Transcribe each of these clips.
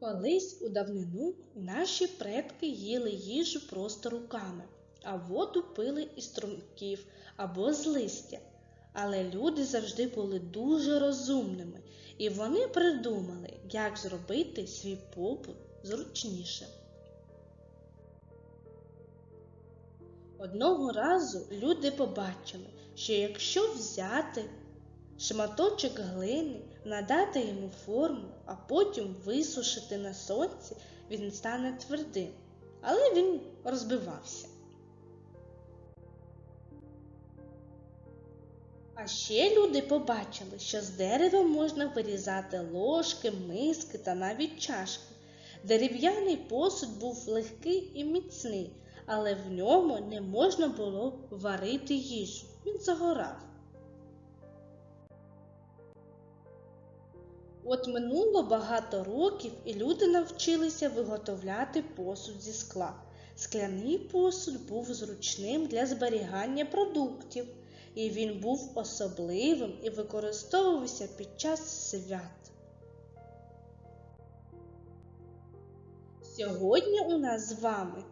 Колись у давнину наші предки їли їжу просто руками, а воду пили із струмків або з листя. Але люди завжди були дуже розумними, і вони придумали, як зробити свій побут зручнішим. Одного разу люди побачили, що якщо взяти шматочок глини, надати йому форму, а потім висушити на сонці, він стане твердим, але він розбивався. А ще люди побачили, що з дерева можна вирізати ложки, миски та навіть чашки. Дерев'яний посуд був легкий і міцний, але в ньому не можна було варити їжу. Він загорав. От минуло багато років, і люди навчилися виготовляти посуд зі скла. Скляний посуд був зручним для зберігання продуктів, і він був особливим і використовувався під час свят. Сьогодні у нас з вами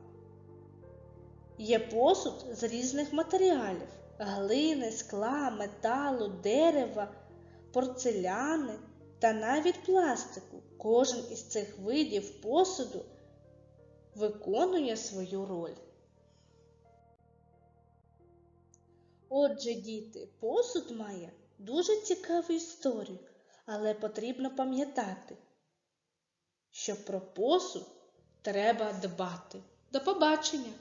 є посуд з різних матеріалів: глини, скла, металу, дерева, порцеляни та навіть пластику. Кожен із цих видів посуду виконує свою роль. Отже, діти, посуд має дуже цікаву історію, але потрібно пам'ятати, що про посуд треба дбати. До побачення!